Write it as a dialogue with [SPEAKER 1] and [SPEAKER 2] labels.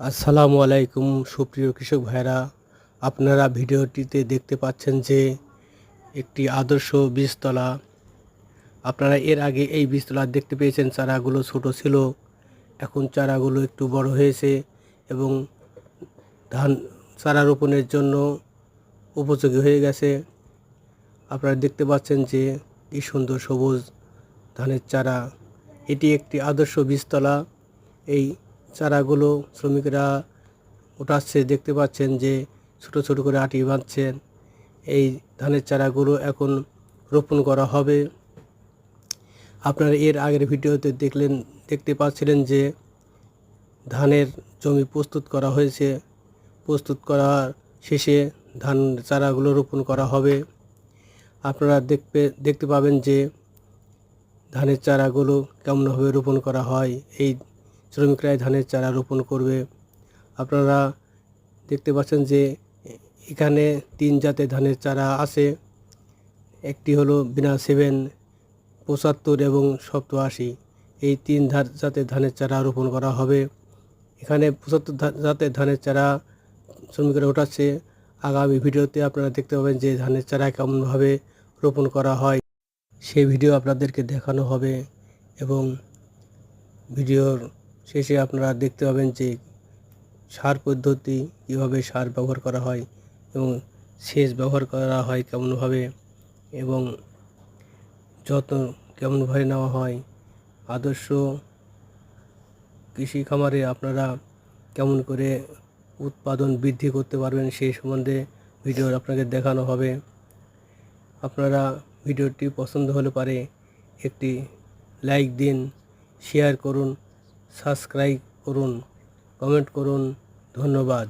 [SPEAKER 1] আসসালামু আলাইকুম সুপ্রিয় কৃষক ভাইরা আপনারা ভিডিওটিতে দেখতে পাচ্ছেন যে একটি আদর্শ বীজতলা। আপনারা এর আগে এই বীজতলা দেখতে পেয়েছেন, চারাগুলো ছোট ছিল। এখন চারাগুলো একটু বড় হয়েছে এবং ধান চারা রোপণের জন্য উপযোগী হয়ে গেছে। আপনারা দেখতে পাচ্ছেন যে কি সুন্দর সবুজ ধানের চারা। এটি একটি আদর্শ বীজতলা। এই চারাগুলো শ্রমিকরা উঠাচ্ছে, দেখতে পাচ্ছেন যে ছোট ছোট করে আটি বাঁধছেন। এই ধানের চারাগুলো এখন রোপণ করা হবে। আপনারা এর আগের ভিডিওতে দেখলেন, দেখতে পাচ্ছিলেন যে ধানের জমি প্রস্তুত করা হয়েছে। প্রস্তুত করার শেষে ধান চারাগুলো রোপণ করা হবে। আপনারা দেখবে, দেখতে পাবেন যে ধানের চারাগুলো কেমনভাবে রোপণ করা হয়। এই শ্রমিকরাই ধানের চারা রোপণ করবে। আপনারা দেখতে পাচ্ছেন যে এখানে তিন জাতের ধানের চারা আছে। একটি হলো বিনা সেভেন, পঁচাত্তর এবং সপ্তআশি। এই তিন জাতের ধানের চারা রোপণ করা হবে। এখানে পঁচাত্তর জাতের ধানের চারা শ্রমিকরা ওঠাচ্ছে। আগামী ভিডিওতে আপনারা দেখতে পাবেন যে ধানের চারা কেমনভাবে রোপণ করা হয়। সেই ভিডিও আপনাদেরকে দেখানো হবে এবং ভিডিওর শেষে আপনারা দেখতে পাবেন যে সার পদ্ধতি কীভাবে সার ব্যবহার করা হয় এবং সেচ ব্যবহার করা হয় কেমনভাবে এবং যত্ন কেমনভাবে নেওয়া হয়, আদর্শ কৃষি খামারে আপনারা কেমন করে উৎপাদন বৃদ্ধি করতে পারবেন সেই সম্বন্ধে ভিডিও আপনাকে দেখানো হবে। আপনারা ভিডিওটি পছন্দ হলে পারে একটি লাইক দিন, শেয়ার করুন সাবস্ক্রাইব করুন কমেন্ট করুন ধন্যবাদ।